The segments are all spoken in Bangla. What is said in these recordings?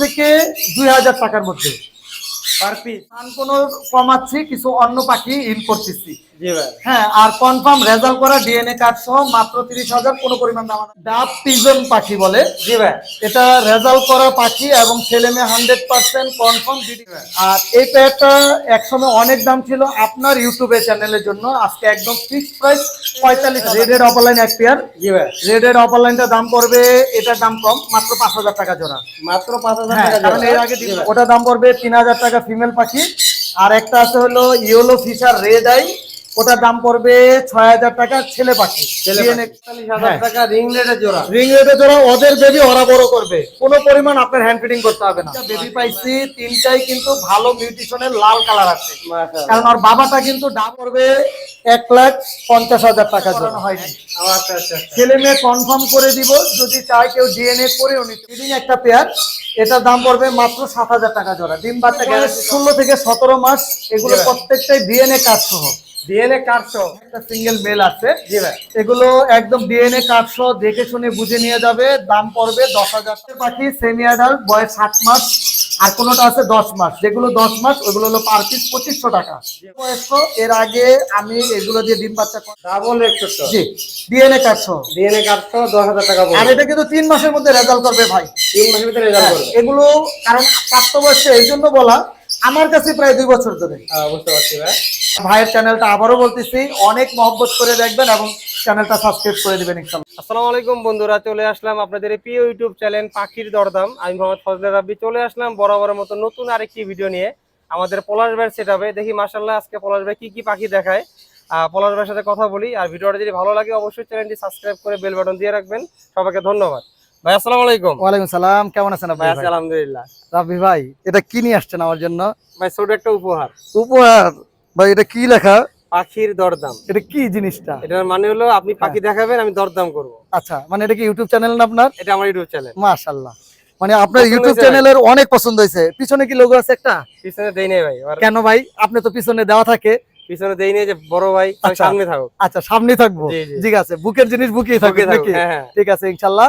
থেকে দুই হাজার টাকার মধ্যে। পার পিস ধান কমাচ্ছি কিছু অন্য পাখি ইন করতেছি। হ্যাঁ আর কনফার্ম রেজাল্ট করা ডিএনএ কার্ড সহ মাত্র তিরিশ হাজার কোনো পরিমাণ দাম। ডাব পিজন পাখি বলে। জি ভাই। এটা রেজাল্ট করা পাখি এবং ছেলে মেয়ে হান্ড্রেড পার্সেন্ট কনফার্ম আর এই পেয়ারটা একসময় অনেক দাম ছিল আপনার ইউটিউবে চ্যানেলের জন্য। আজকে একদম ফিক্সড প্রাইস পঁয়তাল্লিশ রেডের অপারলাইন এক পেয়ার জি ভাই। রেডের অপারলাইনটার দাম পড়বে এটার দাম কম মাত্র পাঁচ হাজার টাকা জোড়া। মাত্র পাঁচ হাজার হ্যাঁ, টাকা কারণ এর আগে ওটা দাম পড়বে তিন হাজার টাকা ফিমেল পাখি। আর একটা আছে হলো ইয়েলো ফিশার রেড আই ওটার দাম পড়বে ছয় হাজার টাকা ছেলে পাখি। হ্যাঁ। টাকা রিং রেটের জোড়া। রিং রেটে ধরো ওদের বেবি ওরা বড় করবে। কোনো পরিমাণ আপনার হ্যান্ড ফিটিং করতে হবে না। বেবি পাইছি তিনটাই কিন্তু ভালো মিউটিশনের লাল কালার আছে। কারণ ওর বাবাটা কিন্তু দাম পড়বে এক লাখ পঞ্চাশ হাজার টাকা জন্য হয়নি। আচ্ছা আচ্ছা আচ্ছা। ছেলে মেয়ে কনফার্ম করে দিব যদি চায় কেউ ডিএনএ করেও নিতে ব্রিডিং একটা পেয়ার এটার দাম পড়বে মাত্র সাত হাজার টাকা জোড়া। ডিম বাচ্চা ষোলো থেকে সতেরো মাস এগুলো. প্রত্যেকটাই ডিএনএ কার্ড সহ ডিএনএ কার্ডশো একটা সিঙ্গেল মেল আছে। জি ভাই। এগুলো একদম ডিএনএ কার্ড সহ দেখে শুনে বুঝে নিয়ে যাবে। দাম পড়বে দশ হাজার পাখি সেমি অ্যাডাল্ট বয়স সাত মাস আর কোনোটা আছে দশ মাস। যেগুলো দশ মাস ওগুলো হলো পার পিস পঁচিশশো টাকা। বয়স্ক এর আগে আমি এগুলো দিয়ে ডিম বাচ্চা ডাবল একশো জি ডিএনএ কার্ড ডিএনএ কার্ডশো দশ হাজার টাকা আর এটা কিন্তু তিন মাসের মধ্যে রেজাল্ট করবে ভাই। তিন মাসের ভিতরে রেজাল্ট হ্যাঁ, করবে। এগুলো কারণ প্রাপ্তবয়স্ক এই জন্য বলা আমার কাছে প্রায় দুই বছর ধরে। হ্যাঁ, বুঝতে পারছি ভাই। ভাইয়ের চ্যানেলটা আবারও বলতেছি অনেক মহব্বত করে দেখবেন এবং চ্যানেলটা সাবস্ক্রাইব করে দিবেন আসসালামু আলাইকুম বন্ধুরা চলে আসলাম আপনাদের প্রিয় ইউটিউব চ্যানেল পাখির দরদাম। আমি মোহাম্মদ ফজলে রাব্বি চলে আসলাম বরাবরের মতো নতুন আরেকটি ভিডিও নিয়ে। আমাদের পলাশ ভাইয়ের সেট দেখি মার্শাল্লাহ আজকে পলাশ ভাই কি কি পাখি দেখায়। আহ, পলাশ ভাইয়ের সাথে কথা বলি। আর ভিডিওটা যদি ভালো লাগে অবশ্যই চ্যানেলটি সাবস্ক্রাইব করে বেল বাটন দিয়ে রাখবেন। সবাইকে ধন্যবাদ। ভাই আসসালামু আলাইকুম। ওয়ালাইকুম সালাম কেমন আছেন ভাই আলহামদুলিল্লাহ। রাবি ভাই এটা কি নিয়ে আসছেন আমার জন্য? ভাই ছোট একটা উপহার। উপহার? ভাই এটা কি লেখা? পাখির দরদাম। এটা কি জিনিসটা? এটার মানে হলো আপনি পাখি দেখাবেন আমি দরদাম করব। আচ্ছা মানে এটা কি ইউটিউব চ্যানেল না আপনার? এটা আমার ইউটিউব চ্যানেল মাশাআল্লাহ। মানে আপনার ইউটিউব চ্যানেলের অনেক পছন্দ হয়েছে। পিছনে কি লোগো আছে একটা? পিছনে দেই নাই ভাই কেন ভাই? আপনি তো পিছনে দেওয়া থাকে। পিছনে দেই নাই যে বড় ভাই আচ্ছা। সামনে থাকুক। আচ্ছা সামনে থাকব। জি, জি। ঠিক আছে বুকের জিনিস বুকেই থাকবে নাকি? হ্যাঁ হ্যাঁ। ঠিক আছে ইনশাল্লাহ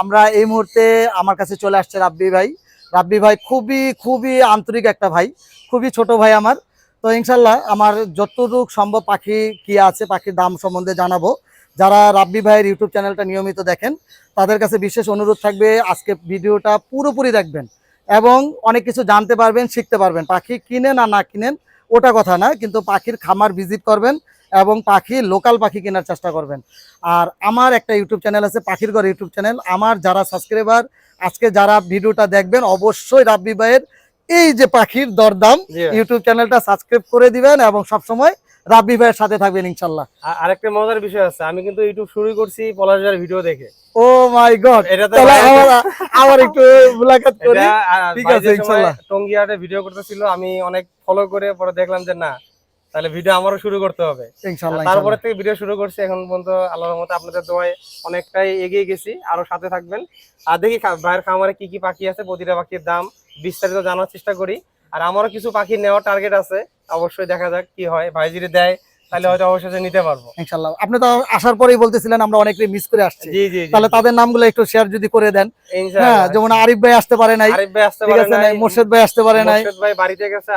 আমরা এই মুহূর্তে আমার কাছে চলে আসছে রাব্বি ভাই। রাব্বি ভাই খুবই খুবই আন্তরিক একটা ভাই খুবই ছোট ভাই আমার। তো ইনশাল্লাহ আমার যতটুক সম্ভব পাখি কি আছে পাখির দাম সম্বন্ধে জানাব। যারা রাব্বি ভাইয়ের ইউটিউব চ্যানেলটা নিয়মিত দেখেন তাদের কাছে বিশেষ অনুরোধ থাকবে আজকে ভিডিওটা পুরোপুরি দেখবেন এবং অনেক কিছু জানতে পারবেন শিখতে পারবেন। পাখি কিনেন আর না কিনেন ওটা কথা না কিন্তু পাখির খামার ভিজিট করবেন এবং পাখি লোকাল পাখি কেনার চেষ্টা করবেন। আর আমার একটা ইউটিউব চ্যানেল আছে পাখির ঘর ইউটিউব চ্যানেল আমার যারা সাবস্ক্রাইবার আজকে যারা ভিডিওটা দেখবেন অবশ্যই রাব্বি ভাইয়ের এই যে পাখির দরদাম। ইউটিউব চ্যানেলটা সাবস্ক্রাইব করে দিবেন এবং সবসময় রাব্বি ভাইয়ের সাথে থাকবেন ইনশাল্লাহ। আরেকটা মজার বিষয় আছে আমি কিন্তু ইউটিউব শুরু করছি পলাশার ভিডিও দেখে। Oh my God! আবার একটু মুলাকাত করি। ঠিক আছে, ইনশাল্লাহ। টঙ্গিহাটে ভিডিও করতেছিল আমি অনেক ফলো করে পরে দেখলাম যে না তাহলে ভিডিও আমারও শুরু করতে হবে। তারপরে থেকে ভিডিও শুরু করছি এখন পর্যন্ত আল্লাহর মতো আপনাদের দোয়ায় অনেকটাই এগিয়ে গেছি আরও সাথে থাকবেন। আর দেখি ভাইয়ের খামারে কি কি পাখি আছে প্রতিটা পাখির দাম বিস্তারিত জানার চেষ্টা করি। আর আমারও কিছু পাখি নেওয়ার টার্গেট আছে অবশ্যই দেখা যাক কি হয়। ভাই যদি দেয় তাহলে হয়তো অবশ্যই নিতে পারব। ইনশাল্লাহ। আপনি তো আসার পরেই বলতেছিলেন আমরা অনেকটাই মিস করে আসছি। জি জি তাহলে তাদের নামগুলো একটু শেয়ার যদি করে দেন। হ্যাঁ যেমন আরিফ ভাই আসতে পারে নাই। আরিফ ভাই আসতে পারে নাই। মোর্শেদ ভাই আসতে পারে নাই। মোর্শেদ ভাই বাড়িতে গেছে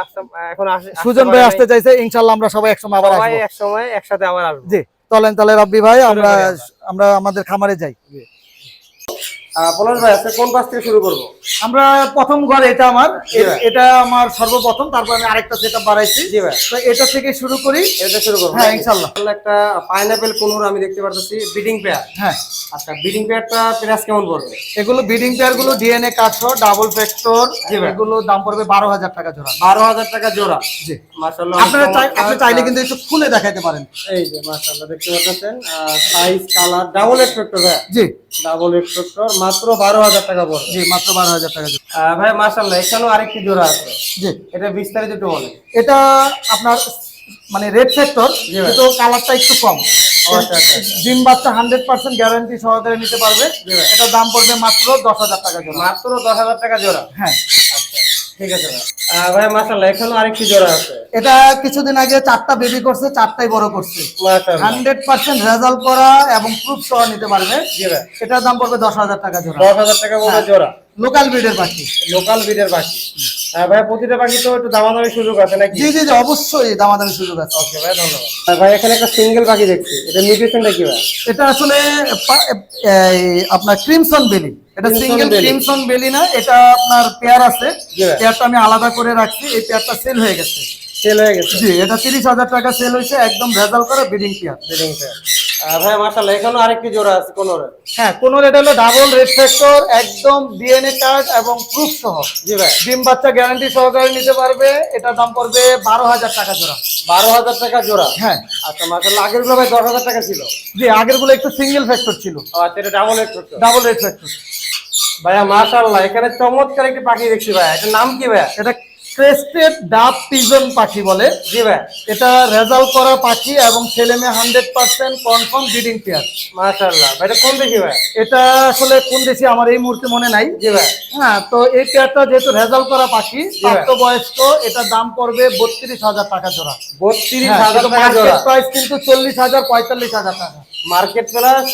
এখন আসে- সুজন ভাই আসতে চাইছে ইনশাল্লাহ আমরা সবাই একসময় আবার সবাই আসব। এক সময় একসাথে আবার আসব। জি চলেন তাহলে রব্বি ভাই আমরা আমরা। আমরা আমাদের খামারে যাই। পলাশ ভাই আজকে কোন পাশ থেকে শুরু করব? আমরা প্রথম ঘর এটা আমার। এটা আমার সর্বপ্রথম তারপর আমি আরেকটা সেটআপ বাড়াইছি জি ভাই। তো এটা থেকে শুরু করি। এটা শুরু করব হ্যাঁ, ইনশাআল্লাহ। একটা পাইনাপেল কোনুর আমি দেখতে পারতেছি বিডিং পেয়ার হ্যাঁ। আচ্ছা বিডিং পেয়ারটা প্রাইস কেমন পড়বে? এগুলো বিডিং পেয়ারগুলো ডিএনএ কাঠসহ ডাবল ফ্যাক্টর। এগুলো দাম পড়বে বারো হাজার টাকা জোড়া। বারো হাজার টাকা জোড়া। জি। মাশাআল্লাহ আপনারা চাই- আপনি চাইলে কিন্তু একটু খুলে দেখাতে পারেন। এই যে মাশাআল্লাহ দেখতে পাচ্ছেন সাইজ কালার ডাবল ভাই। জি। ডাবল এক্সপেক্টর মাত্র বারো হাজার টাকা পড়বে জি মাত্র বারো হাজার টাকা ভাই মাশাআল্লাহ এখানেও আরেকটি জোড়া আছে। জি। এটা বিস্তারিত একটু বলেন। এটা আপনার মানে রেড ফ্যাক্টর জি কিন্তু কালারটা একটু কম। আচ্ছা, আচ্ছা। ডিম বাচ্চা হান্ড্রেড পার্সেন্ট গ্যারান্টি সহকারে নিতে পারবে। এটার দাম পড়বে মাত্র দশ হাজার টাকা জোড়া। মাত্র দশ হাজার টাকা জোড়া? হ্যাঁ। আচ্ছা ঠিক আছে ভাই। আহ, ভাই মাশাল্লাহ এখানে আরেকটি জোড়া আছে। এটা কিছুদিন আগে চারটা বেবি করছে চারটাই বড় করছে। হান্ড্রেড পার্সেন্ট রেজাল্ট করা এবং প্রুফ সহ নিতে পারবে। এটার দাম পড়বে দশ হাজার টাকা জোড়া। দশ হাজার টাকা করে হ্যাঁ। জোড়া। লোকাল ব্রিডের পাখি। লোকাল বিডের পাখি। আহ, ভাই প্রতিটা পাখি তো একটু দামাদামি সুযোগ আছে নাকি? জি জি জি অবশ্যই দামাদামি সুযোগ আছে। ওকে ভাই ধন্যবাদ। আর ভাই এখানে একটা সিঙ্গেল পাখি দেখছি। এটা নিউট্রিশনটা কি ভাই? এটা আসলে আপনার ক্রিমসন বেলি এটা সিঙ্গেল ক্রিমসন বেলি না এটা আপনার পেয়ার আছে। পেয়ারটা আমি আলাদা করে রাখছি এই পেয়ারটা সেল হয়ে গেছে। সেল হয়ে গেছে। জি এটা তিরিশ হাজার টাকা সেল হয়েছে একদম রেজাল্ট করা ব্রিডিং পেয়ার বিডিং ভাই মাশাল্লাহ এখানেও আরেকটি জোড়া আছে কোন হ্যাঁ কোন এটা হলো ডাবল রেড ফ্যাক্টর একদম ডিএনএ কার্ড এবং প্রুফ সহ। জি ভাই। ডিম বাচ্চা গ্যারান্টি সহকারে নিতে পারবে এটার দাম পড়বে বারো হাজার টাকা জোড়া। বারো হাজার টাকা জোড়া? হ্যাঁ। আচ্ছা মাশাল্লাহ আগেরগুলো ভাই দশ হাজার টাকা ছিল? জি আগেরগুলো একটু সিঙ্গেল ফ্যাক্টর ছিল। ও আচ্ছা এটা ডাবল এক করছ ডাবল রেড ফ্যাক্টর ভাইয়া মাশাল্লাহ এখানে চমৎকার একটি পাখি দেখছি ভাইয়া এটার নাম কি ভাইয়া? এটা ক্রেস্টেড ডাব পিজন পাখি বলে। জি ভাই। এটা রেজাল্ট করা পাখি এবং ছেলে মেয়ে hundred percent confirm breeding pair মাশাল্লাহ এটা কোন দেখি ভাই? এটা আসলে কোন দেশি আমার এই মুহূর্তে মনে নাই। জি ভাই। হ্যাঁ তো এই পেয়ারটা যেহেতু রেজাল্ট করা পাখি ভাই। প্রাপ্তবয়স্ক এটার দাম পড়বে বত্রিশ হাজার টাকা জোড়া। বত্রিশ হ্যাঁ, হাজার টাকা জোড়া। প্রাইস কিন্তু চল্লিশ হাজার পঁয়তাল্লিশ হাজার টাকা। মার্কেট প্লাস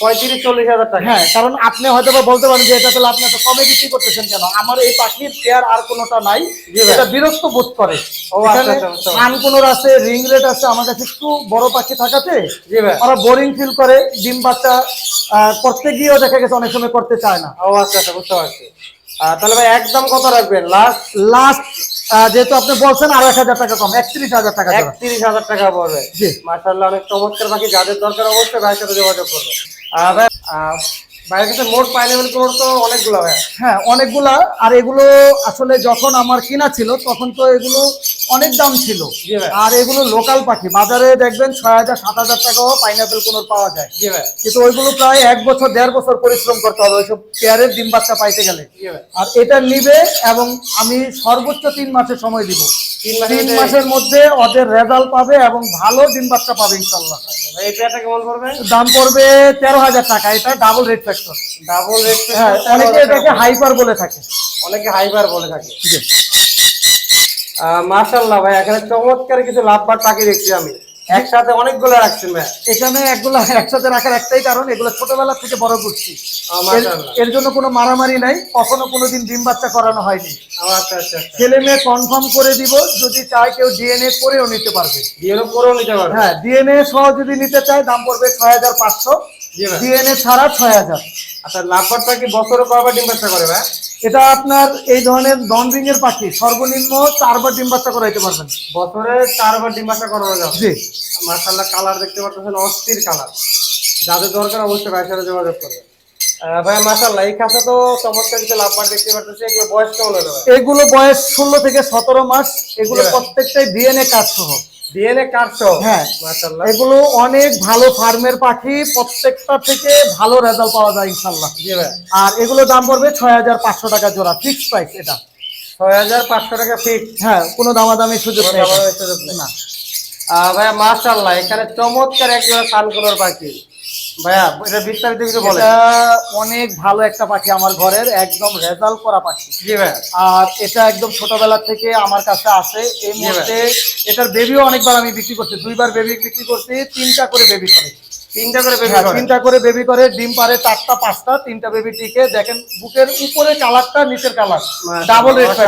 পঁয়ত্রিশ চল্লিশ হাজার টাকা। হ্যাঁ কারণ আপনি হয়তো বা বলতে পারেন যে এটা তাহলে আপনি কমে বিক্রি করতেছেন কেন? আমার এই পাখির পেয়ার আর কোনোটা নাই এটা বিরক্ত বোধ করে। ও, আচ্ছা, আচ্ছা, বুঝতে পারছি। আনকোনোর আছে রিং রেট আছে আমার কাছে একটু বড় পাখি থাকাতে ভাই। ওরা বোরিং ফিল করে ডিম বাচ্চা করতে গিয়েও দেখা গেছে অনেক সময় করতে চায় না। ও আচ্ছা আচ্ছা বুঝতে পারছি। তাহলে ভাই একদম কত রাখবেন? লাস্ট লাস্ট যেহেতু আপনি বলছেন আড়াইশ হাজার টাকা কম একত্রিশ হাজার টাকা একত্রিশ হাজার টাকা পড়বে। জি। মাশাল্লাহ অনেক চমৎকার বাকি যাদের দরকার অবশ্যই ভাইয়ের সাথে যোগাযোগ করবে ভাইয়ের কাছে মোট পাইনাপেল কোর তো অনেকগুলো ভাই হ্যাঁ অনেকগুলা। আর এগুলো আসলে যখন আমার কিনা ছিল তখন তো এগুলো অনেক দাম ছিল। আর এগুলো লোকাল পাখি। বাজারে দেখবেন ছয় হাজার সাত হাজার টাকাও পাইনাপেল পাওয়া যায়। কিন্তু ওইগুলো প্রায় এক বছর দেড় বছর পরিশ্রম করতে হবে। ওইসব পেয়ারের ডিম বাচ্চা পাইতে গেলে। আর এটা নিবে এবং আমি সর্বোচ্চ তিন মাসের সময় দিব। তিন মাসের মধ্যে- ওদের রেজাল্ট পাবে এবং ভালো ডিম বাচ্চা পাবে ইনশাল্লাহ। পড়বে? দাম পড়বে তেরো হাজার টাকা। এটা double rate factor double rate হ্যাঁ অনেকে এটাকে হাইপার বলে থাকে। অনেকে হাইবার বলে থাকে। মাশাল্লাহ ভাই এখানে চমৎকার কিছু লাভবার পাখি দেখছি আমি। একসাথে অনেকগুলো রাখছেন ভাই। এখানে এগুলো একসাথে রাখার একটাই কারণ এগুলো ছোটবেলা থেকে বড় করছি। এর- জন্য কোনো মারামারি নাই কখনো কোনোদিন ডিম বাচ্চা করানো হয়নি। আচ্ছা আচ্ছা আচ্ছা। ছেলে মেয়ে কনফার্ম করে দিব যদি চায় কেউ ডিএনএ করেও নিতে পারবে। বিয়েরও করেও নিতে পারবে। হ্যাঁ ডিএনএ সহ যদি নিতে চায় দাম পড়বে ছয় হাজার পাঁচশো। ডিএনএ ছাড়া ছয় হাজার। আচ্ছা লাভবার পাখি বছরে কয়বার ডিম বাচ্চা করে ভাই? এটা আপনার এই ধরনের নন রিং এর পাখি সর্বনিম্ন চারবার ডিম বাচ্চা করাইতে পারবেন। বছরে চারবার ডিম বাচ্চা করানো যাবে জি। মার্শাল্লাহ কালার দেখতে পাচ্ছেন অস্থির কালার। যাদের দরকার অবশ্যই ভাইয়ের সাথে যোগাযোগ করবে আহ, ভাই মার্শাল্লাহ এই খাঁচা তো চমৎকার কিছু লাভবার দেখতে পাচ্ছি এগুলো বয়স কেমন হলো এগুলো বয়স ষোলো থেকে সতেরো মাস এগুলো প্রত্যেকটাই ডিএনএ কাজ সহ ডিএনএ কাটছো হ্যাঁ। এগুলো অনেক ভালো ফার্মের পাখি প্রত্যেকটা থেকে ভালো রেজাল্ট পাওয়া যায় ইনশাল্লাহ জি ভাই। আর এগুলো দাম পড়বে ছয় হাজার পাঁচশো টাকা জোড়া ফিক্স প্রাইস এটা। ছয় হাজার পাঁচশো টাকা ফিক্স হ্যাঁ কোনো দামাদামি সুযোগ নেই না। ভাইয়া মার্শাল্লাহ এখানে চমৎকার একজন কানকুলোর পাখি। ভাইয়া এটা বিস্তারিত কিছু এটা অনেক ভালো একটা পাখি আমার ঘরের একদম রেজাল্ট করা পাখি। জি ভাই আর এটা একদম ছোটবেলা থেকে আমার কাছে আছে এই মুহূর্তে এটার বেবিও অনেকবার আমি বিক্রি করছি দুইবার বেবি বিক্রি করছি তিনটা করে বেবি করে তিনটা করে বেবি হ্যাঁ, করে। তিনটা করে বেবি করে ডিম পারে চারটা পাঁচটা তিনটা বেবি টিকে দেখেন বুকের উপরে কালারটা নিচের কালার ডাবল রেড ভাই।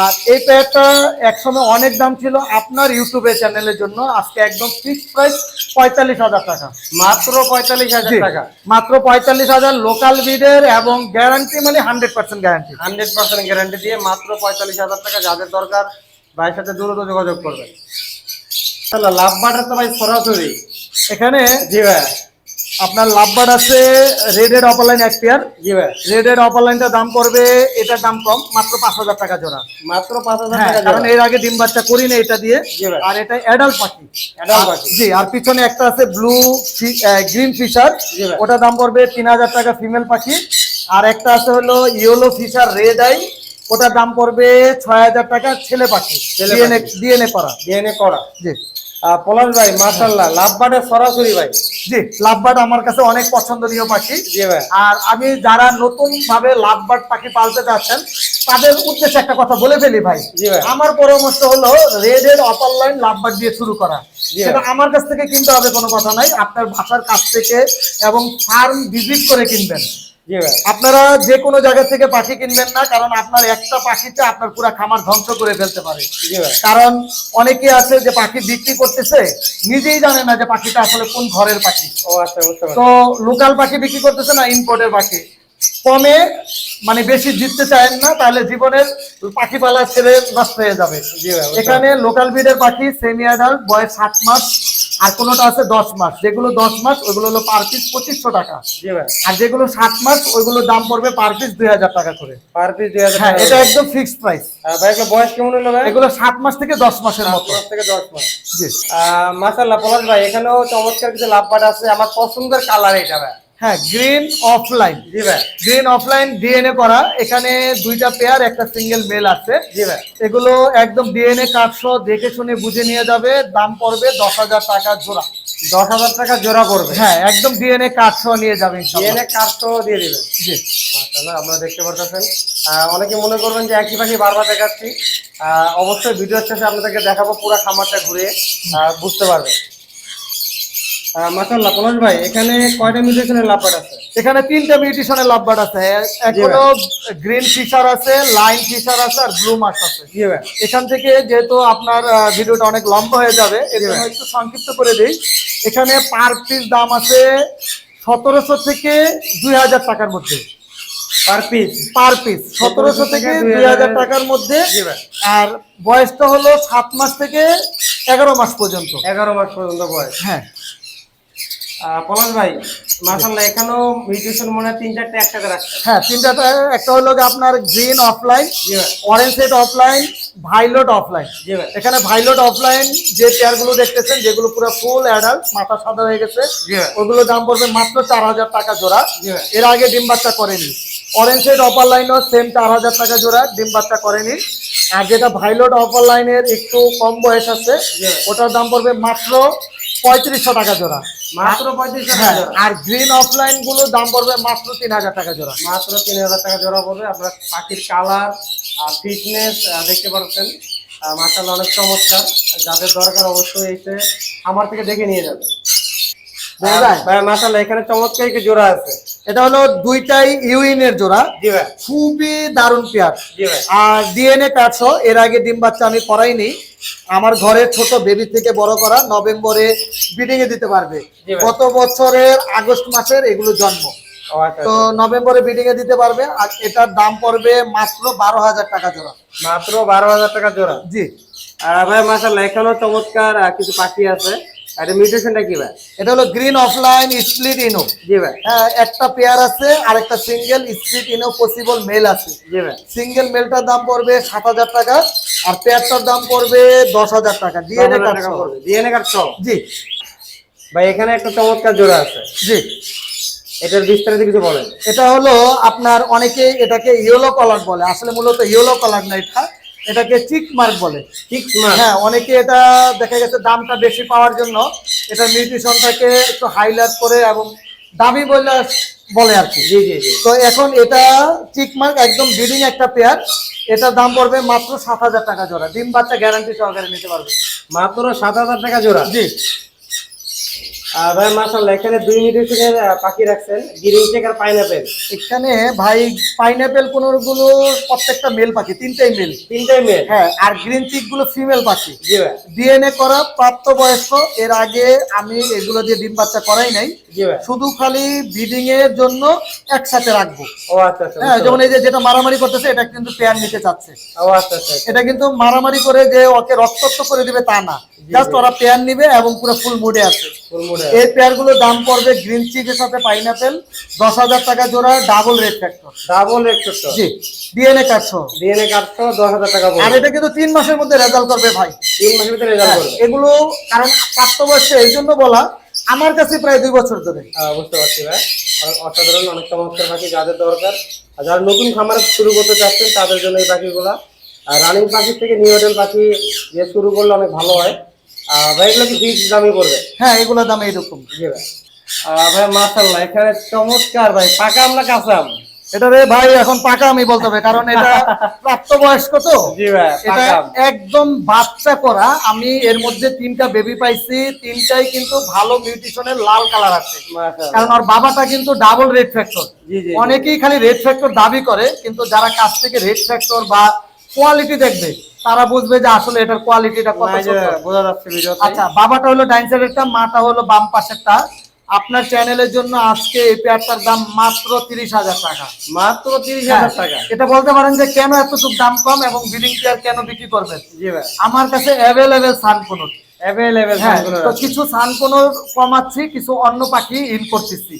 আর এই প্যাডটা একসময় অনেক দাম ছিল আপনার ইউটিউবে চ্যানেলের জন্য আজকে একদম ফিক্সড প্রাইস পঁয়তাল্লিশ হাজার টাকা। মাত্র পঁয়তাল্লিশ হাজার টাকা। মাত্র পঁয়তাল্লিশ হাজার লোকাল বিডের এবং গ্যারান্টি মানে hundred percent guarantee hundred percent guarantee দিয়ে মাত্র পঁয়তাল্লিশ হাজার টাকা যাদের দরকার ভাইয়ের সাথে দ্রুত যোগাযোগ করবেন। লাভ বাটার তো ভাই সরাসরি। এখানে জি ভাই। আপনার লাভবার আছে রেডের অপারলাইন এক পেয়ার জি ভাই। রেডেড অপারলাইনটার দাম পড়বে এটার দাম কম মাত্র পাঁচ হাজার টাকা জোড়া। মাত্র পাঁচ হাজার হ্যাঁ টাকা কারণ এর আগে ডিম বাচ্চা করি না এটা দিয়ে। আর এটা অ্যাডাল্ট পাখি। Adult পাখি। জি আর পিছনে একটা আছে ব্লু গ্রিন ফিশার ওটা দাম পড়বে তিন হাজার টাকা ফিমেল পাখি। আর একটা আছে হলো ইয়েলো ফিশার রেড আই ওটার দাম পড়বে ছয় হাজার টাকা ছেলে পাখি ডিএনএ ডিএনএ করা। ডিএনএ করা। জি। পলাশ ভাই মার্শাল্লাহ লাভ বাটার সরাসরি ভাই। জি লাভবার্ড আমার কাছে অনেক পছন্দনীয় পাখি। জি ভাই। আর আমি যারা নতুন ভাবে লাভবার্ড পাখি পালতে চাচ্ছেন তাদের উদ্দেশ্যে একটা কথা বলে ফেলি ভাই। জি ভাই। আমার পরামর্শ হলো রেড এর অপার লাইন লাভবার দিয়ে শুরু করা। সেটা আমার কাছ থেকে কিনতে হবে কোনো কথা নাই। আপনার বাসার কাছ থেকে এবং ফার্ম ভিজিট করে কিনবেন। আপনারা যে কোনো জায়গা থেকে পাখি কিনবেন না কারণ আপনার একটা পাখিতে আপনার পুরো খামার ধ্বংস করে ফেলতে পারে। কারণ অনেকে আছে যে পাখি বিক্রি করতেছে নিজেই জানে না যে পাখিটা আসলে কোন ঘরের পাখি। ও আচ্ছা তো লোকাল পাখি বিক্রি করতেছে না ইম্পোর্টের পাখি। কমে মানে বেশি জিততে চায় না তাহলে জীবনের পাখি পালা ছেড়ে নষ্ট হয়ে যাবে। এখানে লোকাল ব্রিডের পাখি সেমি অ্যাডাল্ট বয়স সাত মাস আর কোনোটা আছে দশ মাস। যেগুলো দশ মাস ওইগুলো হলো পার পিস পঁচিশশো টাকা। আর যেগুলো সাত মাস ওইগুলো দাম পড়বে পার পিস দুই হাজার টাকা করে। পার পিস দুই হাজার হ্যাঁ এটা একদম ফিক্সড প্রাইস আহ, ভাই এগুলো বয়স কেমন হলো ভাই? এগুলো সাত মাস থেকে দশ মাসের মতো। থেকে দশ মাস। জি। মাসাল্লাহ পলাশ ভাই এখানেও চমৎকার কিছু লাভ পাট আছে। আমার পছন্দের কালার এটা ভাই। হ্যাঁ গ্রিন অফলাইন জি ভাই। গ্রিন অফলাইন ডিএনএ করা। এখানে দুইটা পেয়ার একটা সিঙ্গেল মেল আছে। জি ভাই। এগুলো একদম ডিএনএ কার্ডসহ দেখে শুনে বুঝে নিয়ে যাবে। দাম পড়বে দশ হাজার টাকা জোড়া। দশ হাজার টাকা জোড়া পড়বে হ্যাঁ একদম ডিএনএ কার্ডসহ নিয়ে যাবে। ডিএনএ কার্ডও দিয়ে দিবেন জি। মাশাআল্লাহ আপনারা দেখতে পারতেছেন। অনেকে মনে করবেন যে একই পাখি বারবার দেখাচ্ছি। অবশ্যই ভিডিও শেষে আপনাদেরকে দেখাবো পুরো খামারটা ঘুরে বুঝতে পারবেন। মাসাল্লাহ পলাশ ভাই এখানে কয়টা মিউটেশনের লাভবাট আছে? এখানে তিনটা মিউটেশনের লাভবার্ড আছে। এক হলো গ্রিন ফিশার আছে লাইন ফিশার আছে আর ব্লু মাছ আছে। জি ভাই। এখান থেকে যেহেতু আপনার ভিডিওটা অনেক লম্বা হয়ে যাবে একটু সংক্ষিপ্ত করে দিই। এখানে পার পিস দাম আছে সতেরোশো থেকে দুই হাজার টাকার মধ্যে। পার পিস পার পিস সতেরোশো থেকে দুই হাজার টাকার মধ্যে। আর বয়সটা হলো সাত মাস থেকে এগারো মাস পর্যন্ত। এগারো মাস পর্যন্ত বয়স। হ্যাঁ। পলাশ ভাই মাসাল্লাহ এখানেও মিউটেশন মনে হয় তিন চারটে একসাথে রাখছে হ্যাঁ তিনটা একটা হলো আপনার green opaline orange set opaline violet opaline এখানে ভাইলট অফলাইন যে চেয়ারগুলো দেখতেছেন যেগুলো পুরো ফুল অ্যাডাল্ট মাথা সাদা হয়ে গেছে ওগুলো দাম পড়বে মাত্র চার হাজার টাকা জোড়া। এর আগে ডিম বাচ্চা করেনি। অরেঞ্জ সেট অপার লাইনও সেম চার হাজার টাকা জোড়া ডিম বাচ্চা করেনি। আর যেটা ভাইলট অপার লাইনের একটু কম বয়স আছে ওটার দাম পড়বে মাত্র পঁয়ত্রিশশো টাকা জোড়া। মাত্র পঁয়ত্রিশ টাকা হ্যাঁ। আর গ্রিন অফলাইনগুলোর দাম পড়বে মাত্র তিন হাজার টাকা জোড়া। মাত্র তিন হাজার টাকা জোড়া পড়বে। আপনার পাখির কালার আর ফিটনেস দেখতে পাচ্ছেন মাসাল অনেক চমৎকার। যাদের দরকার অবশ্যই এসে আমার থেকে দেখে নিয়ে যাবে। মাসাল এখানে চমৎকার কি জোড়া আছে। এটা হলো দুইটাই ইউইনের জোড়া। খুবই দারুণ পেয়ার আর ডিএনএ এর আগে ডিম বাচ্চা আমি করাইনি আমার ঘরের ছোট বেবি থেকে বড় করা নভেম্বরে ব্রিডিং এ দিতে পারবে। গত বছরের আগস্ট মাসের এগুলো জন্ম। আচ্ছা তো নভেম্বরে ব্রিডিং এ দিতে পারবে আর এটার দাম পড়বে মাত্র বারো হাজার টাকা জোড়া। মাত্র বারো হাজার টাকা জোড়া? জি। আর ভাই মাসাল্লাহ এখানেও চমৎকার কিছু পাখি আছে। আর মিউটেশনটা কি ভাই? এটা হলো গ্রিন অফলাইন স্প্লিট ইনো জি ভাই। একটা পেয়ার আছে আর একটা single split ino possible male আছে। জি ভাই। সিঙ্গেল মেলটার দাম পড়বে সাত হাজার টাকা। আর পেয়ারটার দাম পড়বে দশ হাজার টাকা ডিএনএ টাকা পড়বে ডিএনএ কার্ড সহ জি। ভাই এখানে একটা চমৎকার জোড়া আছে। জি। এটার বিস্তারিত কিছু বলেন। এটা হলো আপনার অনেকে এটাকে ইয়েলো কালার বলে আসলে মূলত ইয়েলো কালার না এটা এটাকে চিক মার্ক বলে। সিক্স মাস হ্যাঁ অনেকে এটা দেখা গেছে দামটা বেশি পাওয়ার জন্য এটা নিউট্রিশনটাকে একটু হাইলাইট করে এবং দামি বলে বলে আর কি। জি জি জি। তো এখন এটা চিক মার্ক একদম ব্রিডিং একটা পেয়ার এটার দাম পড়বে মাত্র সাত হাজার টাকা জোড়া। ডিম বাচ্চা গ্যারান্টি সহকারে নিতে পারবে। মাত্র সাত হাজার টাকা জোড়া? জি। আর ভাই মাসাল্লাহ এখানে দুই পাখি রাখছেন। গ্রিন চেক আর পাইনাপেল এখানে ভাই পাইনাপেল কোনোগুলো প্রত্যেকটা মেল পাখি তিনটাই মেল তিনটাই মেয়ে হ্যাঁ আর গ্রিন চিকগুলো ফিমেল পাখি। জি ভাই। ডিএনএ করা এর আগে আমি এগুলো দিয়ে ডিম বাচ্চা করাই নাই। শুধু খালি ব্রিডিং এর জন্য একসাথে রাখব। ও আচ্ছা আচ্ছা হ্যাঁ যেমন এই যে যেটা মারামারি করতেছে এটা কিন্তু পেয়ার নিতে চাচ্ছে। ও আচ্ছা আচ্ছা এটা কিন্তু মারামারি করে যে ওকে রক্তাক্ত করে দিবে তা না। জাস্ট ওরা পেয়ার নিবে এবং পুরো ফুল মুডে আছে। এই পেয়ারগুলোর দাম পড়বে গ্রিন চিকের সাথে পাইনাপেল দশ হাজার টাকা জোড়া ডাবল রেড ফ্যাক্টর ডাবল একশো জি ডিএনএ কাটছো ডিএনএ সহ। দশ হাজার টাকা আর এটা কিন্তু তিন মাসের মধ্যে রেজাল্ট করবে ভাই। তিন মাসের ভিতরে রেজাল্ট হ্যাঁ, করবে। এগুলো কারণ প্রাপ্তবয়স্ক এই জন্য বলা আমার কাছে প্রায় দুই বছর ধরে। বুঝতে পারছি ভাই। অসাধারণ অনেক চমৎকার পাখি যাদের দরকার। আর যারা নতুন খামার শুরু করতে চাচ্ছেন তাদের জন্য এই পাখিগুলো। আর রানিং পাখির থেকে নিউ হোটেল পাখি দিয়ে শুরু করলে অনেক ভালো হয়। আর ভাই এগুলো কি ফিক্স দামই পড়বে? হ্যাঁ এগুলোর দাম এইরকম। জি ভাই। ভাই মাসাল্লাহ এখানে চমৎকার ভাই পাকা আমরা কাঁচা এটা রে ভাই এখন পাকা আমি বলতে হবে কারণ এটা প্রাপ্তবয়স্ক তো। এটা একদম বাচ্চা করা। আমি এর মধ্যে তিনটা বেবি পাইছি তিনটাই কিন্তু ভালো মিউটিশনের লাল কালার আছে। কারণ ওর বাবাটা কিন্তু ডাবল রেড ফ্যাক্টর অনেকেই খালি রেড ফ্যাক্টর দাবি করে কিন্তু যারা কাছ থেকে রেড ফ্যাক্টর বা কোয়ালিটি দেখবে তারা বুঝবে যে আসলে এটার কোয়ালিটিটা কত। বোঝা যাচ্ছে ভিডিওতে আচ্ছা বাবাটা হলো ডাইন সাইডেরটা মাটা হলো বাম পাশেরটা। আপনার চ্যানেলের জন্য আজকে এই পেয়ারটার দাম মাত্র তিরিশ হাজার টাকা। মাত্র তিরিশ হ্যাঁ, হাজার টাকা। এটা বলতে পারেন যে কেন এতটুকু দাম কম এবং বিলিং পেয়ার কেন বিক্রি করবেন? আমার কাছে অ্যাভেলেবেল সানকোনোর অ্যাভেলেবেল হ্যাঁ তো কিছু সানকোনোর কমাচ্ছি কিছু অন্য পাখি ইন করতেছি।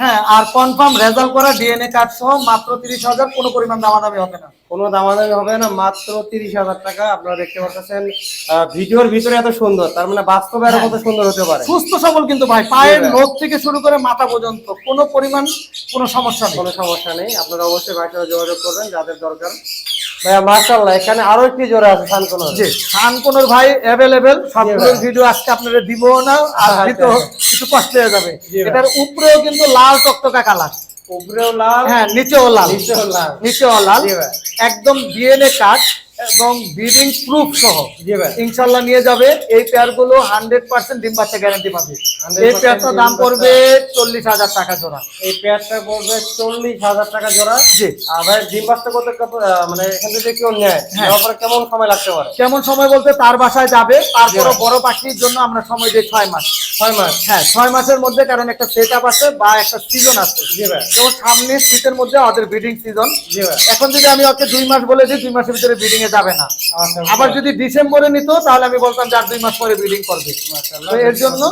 হ্যাঁ আর কনফার্ম রেজাল্ট করা ডিএনএ কার্ড সহ মাত্র তিরিশ হাজার কোনো পরিমাণ দামাদামি হবে না। কোনো দামাদামি হবে না মাত্র তিরিশ হাজার টাকা। আপনারা দেখতে পাচ্ছেন ভিডিওর ভিতরে এত সুন্দর তার মানে বাস্তবে আরও হ্যাঁ। কত সুন্দর হতে পারে। সুস্থ সবল কিন্তু ভাই পায়ের জি থেকে শুরু করে মাথা পর্যন্ত কোনো পরিমাণ কোনো সমস্যা নেই। কোনো সমস্যা নেই আপনারা অবশ্যই ভাইয়ের সাথে যোগাযোগ করবেন যাদের দরকার। ভাইয়া মার্শাল্লাহ এখানে আরও একটি জোড়া আছে সানকোনোর জি সানকোনোর ভাই অ্যাভেলেবেল সবগুলোর ভিডিও আজকে আপনারা দিব না আর আচ্ছা। একটু কষ্ট হয়ে যাবে। এটার উপরেও কিন্তু লাল টকটকা কালার। উপরেও লাল হ্যাঁ নিচেও লাল। নিচেও লাল। নিচেও লাল। একদম ডিএনএ কার্ড এবং ব্রিডিং প্রুফ সহ ইনশাল্লাহ নিয়ে যাবে। এই পেয়ারগুলো হান্ড্রেড পার্সেন্ট ডিম বাচ্চা গ্যারান্টি পাবে। এই পেয়ারটার দাম পড়বে চল্লিশ হাজার টাকা জোড়া। এই পেয়ারটা পড়বে চল্লিশ হাজার টাকা জোড়া। জি। আর ডিম বাচ্চা করতে কত- মানে এখান থেকে কেউ নেয়? হ্যাঁ। কেমন সময় লাগতে পারে? কেমন সময় বলতে তার বাসায় যাবে। তারপরে বড় পাখির জন্য আমরা সময় দিই ছয় মাস। ছয় মাস? হ্যাঁ ছয় মাসের মধ্যে কারণ একটা সেট আপ আছে বা একটা সিজন আছে। যেমন সামনে শীতের মধ্যে ওদের ব্রিডিং সিজন এখন যদি আমি ওকে দুই মাস বলে দিই দুই মাসের ভিতরে ব্রিডিং এ যাবে না। আবার যদি ডিসেম্বরে নিত তাহলে আমি বলতাম চার দুই মাস পরে ব্রিডিং করবে। তো এর জন্য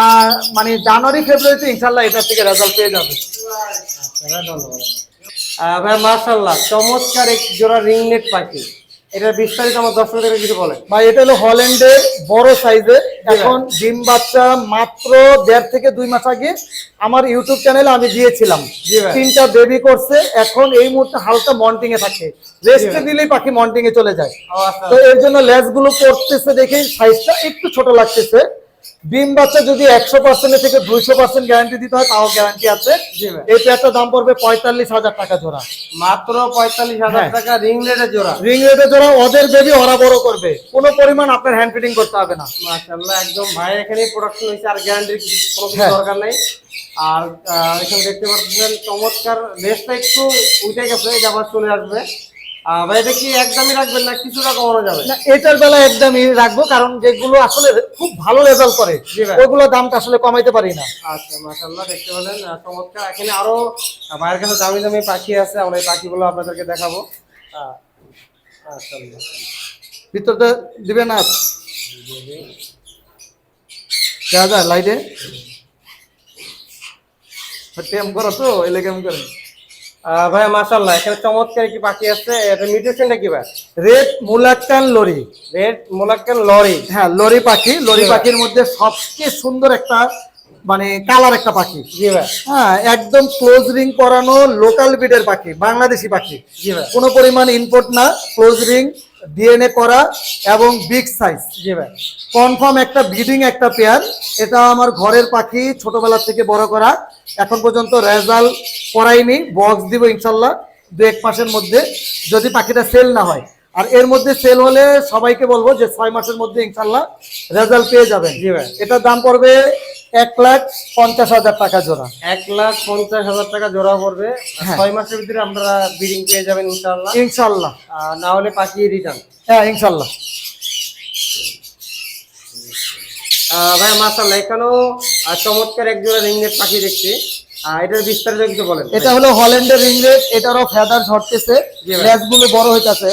আর মানে জানুয়ারি ফেব্রুয়ারিতে ইনশাল্লাহ এটার থেকে রেজাল্ট পেয়ে যাবে। ধন্যবাদ। ভাই মার্শাল্লাহ চমৎকার এক জোড়া রিংনেট পাখি। এটার বিস্তারিত আমার দর্শকদের কিছু বলে ভাই এটা হলো হল্যান্ডের বড় সাইজের এখন ডিম বাচ্চা মাত্র দেড় থেকে দুই মাস আগে আমার ইউটিউব চ্যানেলে আমি দিয়েছিলাম। তিনটা বেবি করছে এখন এই মুহূর্তে হালকা মন্টিং এ থাকে। রেস্টে দিলেই পাখি মন্টিং এ চলে যায়। আচ্ছা, তো এর জন্য লেজগুলো পড়তেছে দেখে সাইজটা একটু ছোট লাগতেছে। ডিম বাচ্চা যদি একশো পার্সেন্ট থেকে দুইশো পার্সেন্ট গ্যারান্টি দিতে হয় তাও গ্যারান্টি আছে। এই পেয়ারটার দাম পড়বে পঁয়তাল্লিশ হাজার টাকা জোড়া। মাত্র পঁয়তাল্লিশ হাজার হ্যাঁ। টাকা রিংনেটের জোড়া। রিং রেটে জোড়া ওদের বেবি ওরা বড় করবে। কোনো পরিমাণ আপনার হ্যান্ড ফিটিং করতে হবে না। মাশাআল্লাহ একদম ভাই এখানে প্রোডাকশন হয়েছে আর গ্যারান্টির কোনো হ্যাঁ। দরকার নেই। আর এখানে দেখতে পাচ্ছেন চমৎকার লেসটা একটু উঠে গেছে এটা আবার চলে আসবে। এটার বেলা একদমই রাখব কারণ যেগুলো আসলে খুব ভালো রেজাল্ট করে দামটা আসলে কমাইতে পারি না। আচ্ছা দেখতে পেলেন। চমৎকার। এখানে আরও কাছে দামি দামি পাখি আছে আমরা এই পাখিগুলো আপনাদেরকে দেখাবো। আহ, মাশাআল্লাহ। ভিতরতে দিবে না? দেখা যায় লাইটে টেম করো তো এলে কেমন করে। আহ, ভাই মাশাআল্লাহ এখানে চমৎকার কি পাখি আছে। এটা মিউটেশনটা কি ভাই? Red Moluccan lory. Red Moluccan lory. হ্যাঁ লরি পাখি। লরি পাখির মধ্যে সবচেয়ে সুন্দর একটা মানে কালার একটা পাখি। জি ভাই। হ্যাঁ একদম ক্লোজ রিং করানো লোকাল বিডের পাখি বাংলাদেশি পাখি। জি ভাই। কোনো পরিমাণ ইম্পোর্ট না ক্লোজ রিং ডিএনএ করা এবং বিগ সাইজ জি ভাই। কনফার্ম একটা ব্রিডিং একটা পেয়ার এটা আমার ঘরের পাখি ছোটবেলা থেকে বড় করা। এখন পর্যন্ত রেজাল্ট করাইনি বক্স দিব ইনশাল্লাহ দু এক মাসের মধ্যে যদি পাখিটা সেল না হয়। আর এর মধ্যে সেল হলে সবাইকে বলব যে ছয় মাসের মধ্যে ইনশাল্লাহ রেজাল্ট পেয়ে যাবেন। জি ভাই। এটার দাম পড়বে এক লাখ পঞ্চাশ হাজার টাকা জোড়া। এক লাখ পঞ্চাশ হাজার টাকা জোড়া পড়বে। হ্যাঁ। ছয় মাসের ভিতরে আমরা বিডিং পেয়ে যাবেন ইনশাল্লাহ ইনশাল্লাহ না হলে পাখি রিটার্ন হ্যাঁ ইনশাল্লাহ ভাই মাসাল্লাহ এখানেও চমৎকার এক জোড়া রিংনেট পাখি দেখছি এটার বিস্তারিত বলেন। এটা হলো হল্যান্ডের রিংরেট এটারও ফেদার ঝরতেছে জি ভাই। লেজগুলো বড় হইতাছে।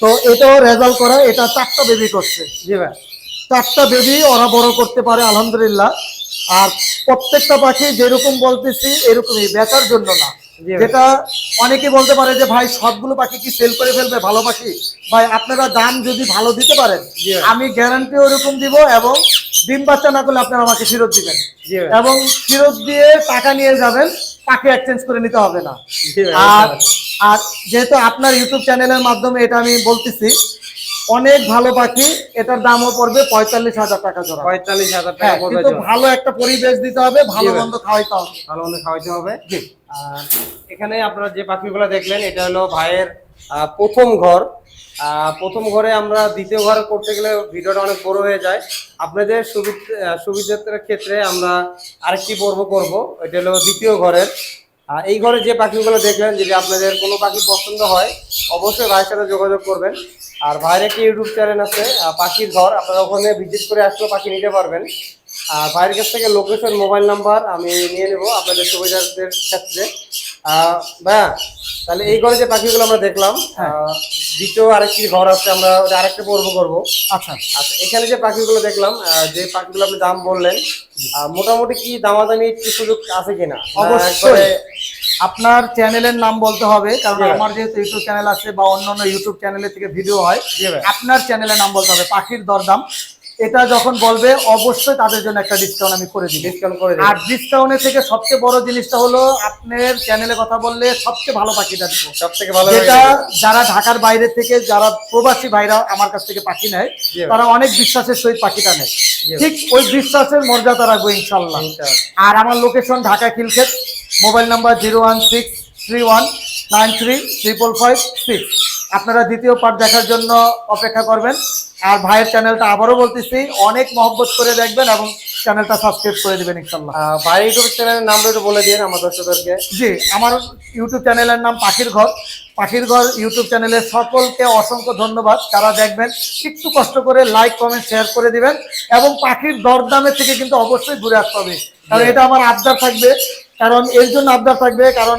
তো এটাও রেজাল্ট করা এটা চারটা বেবি করছে। জি ভাই। চারটা বেবি ওরা বড় করতে পারে আলহামদুলিল্লাহ। আর প্রত্যেকটা পাখি যেরকম বলতেছি এরকমই বেচার জন্য না। যেটা অনেকে বলতে পারে যে ভাই সবগুলো পাখি কি সেল করে ফেলবে? ভালো পাখি? ভাই আপনারা দাম যদি ভালো দিতে পারেন আমি গ্যারান্টি ওরকম দিব এবং ডিম বাচ্চা না করলে আপনারা আমাকে ফেরত দিবেন। এবং ফেরত দিয়ে টাকা নিয়ে যাবেন পাখি এক্সচেঞ্জ করে নিতে হবে না। আর আর যেহেতু আপনার ইউটিউব চ্যানেলের মাধ্যমে এটা আমি বলতেছি অনেক ভালো পাখি এটার দামও পড়বে পঁয়তাল্লিশ হাজার টাকা জোড়া। পঁয়তাল্লিশ হাজার টাকা হ্যাঁ কিন্তু ভালো একটা পরিবেশ দিতে হবে ভালো মন্দ খাওয়াইতে হবে। ভালো মন্দ খাওয়াইতে হবে। জি। আর এখানে আপনারা যে পাখিগুলো দেখলেন এটা হলো ভাইয়ের প্রথম ঘর। আহ, প্রথম ঘরে আমরা দ্বিতীয় ঘর করতে গেলে ভিডিওটা অনেক বড় হয়ে যায়। আপনাদের সুবিধা সুবিধার ক্ষেত্রে আমরা আরেকটি পর্ব করব। এটা হলো দ্বিতীয় ঘরের। আহ, এই ঘরে যে পাখিগুলো দেখবেন যদি আপনাদের কোনো পাখি পছন্দ হয় অবশ্যই ভাইয়ের সাথে যোগাযোগ করবেন। আর ভাইয়ের একটি ইউটিউব চ্যানেল আছে পাখির ঘর। আপনারা ওখানে ভিজিট করে আসলেও পাখি নিতে পারবেন। আর ভাইয়ের কাছ থেকে লোকেশন মোবাইল নাম্বার আমি নিয়ে নেব আপনাদের সুবিধাদের ক্ষেত্রে। ভাইয়া তাহলে এই ঘরে যে পাখিগুলো আমরা দেখলাম আহ, দ্বিতীয় আরেকটি ঘর আছে আমরা আরেকটা পর্ব করব। আচ্ছা। আচ্ছা এখানে যে পাখিগুলো দেখলাম যে পাখিগুলো আপনি দাম বললেন মোটামুটি কি দামাদামি একটু সুযোগ আছে কিনা? অবশ্যই। আপনার চ্যানেলের নাম বলতে হবে কারণ আমার যেহেতু ইউটিউব চ্যানেল আছে বা অন্যান্য ইউটিউব চ্যানেলের থেকে ভিডিও হয় আপনার চ্যানেলের নাম বলতে হবে পাখির দরদাম। এটা যখন বলবে অবশ্যই তাদের জন্য একটা ডিসকাউন্ট আমি করে দিই ডিসকাউন্ট করে আর ডিসকাউন্টের থেকে সবচেয়ে বড় জিনিসটা হলো আপনার চ্যানেলে কথা বললে সবচেয়ে ভালো পাখিটা দিব। সব থেকে ভালো যেটা যারা ঢাকার বাইরে থেকে যারা প্রবাসী ভাইরা আমার কাছ থেকে পাখি নেয় তারা অনেক বিশ্বাসের সহিত পাখিটা নেয়। ঠিক ওই বিশ্বাসের মর্যাদা রাখব ইনশাল্লাহ আর আমার location Dhaka Khilkhet mobile number zero one six three one nine three triple five six আপনারা দ্বিতীয় পার্ট দেখার জন্য অপেক্ষা করবেন। আর ভাইয়ের চ্যানেলটা আবারও বলতেছি অনেক মহব্বত করে দেখবেন এবং চ্যানেলটা সাবস্ক্রাইব করে দিবেন ইনশাল্লাহ ভাই ইউটিউব চ্যানেলের নামটা একটু বলে দিন আমার দর্শকদেরকে। জি আমার ইউটিউব চ্যানেলের নাম পাখির ঘর। পাখির ঘর ইউটিউব চ্যানেলে সকলকে অসংখ্য ধন্যবাদ। যারা দেখবেন একটু কষ্ট করে লাইক কমেন্ট শেয়ার করে দিবেন এবং পাখির দরদামের থেকে কিন্তু অবশ্যই দূরে আসতে হবে। কারণ এটা আমার আবদার থাকবে। কারণ এর জন্য আবদার থাকবে কারণ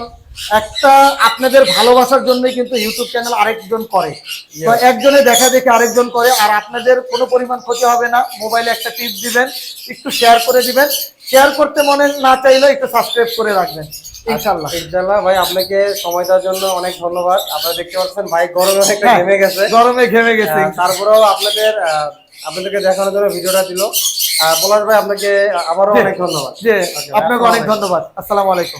একটা আপনাদের ভালোবাসার জন্যই কিন্তু ইউটিউব চ্যানেল আরেকজন করে। তো একজনে দেখা দেখে আরেকজন করে আর আপনাদের কোনো পরিমাণ ক্ষতি হবে না। মোবাইলে একটা টিপ দিবেন একটু শেয়ার করে দিবেন। শেয়ার করতে মনে না চাইলেও একটু সাবস্ক্রাইব করে রাখবেন। ইনশাল্লাহ ভাই আপনাকে সময় দেওয়ার জন্য অনেক ধন্যবাদ। আপনারা দেখতে পাচ্ছেন ভাই গরমে অনেকটা ঘেমে গেছে। গরমে ঘেমে গেছে। তারপরেও আপনাদের আহ, আপনাদেরকে দেখানোর জন্য ভিডিওটা দিল। পলাশ ভাই আপনাকে আবারও অনেক ধন্যবাদ। আপনাকে অনেক ধন্যবাদ। আসসালামু আলাইকুম।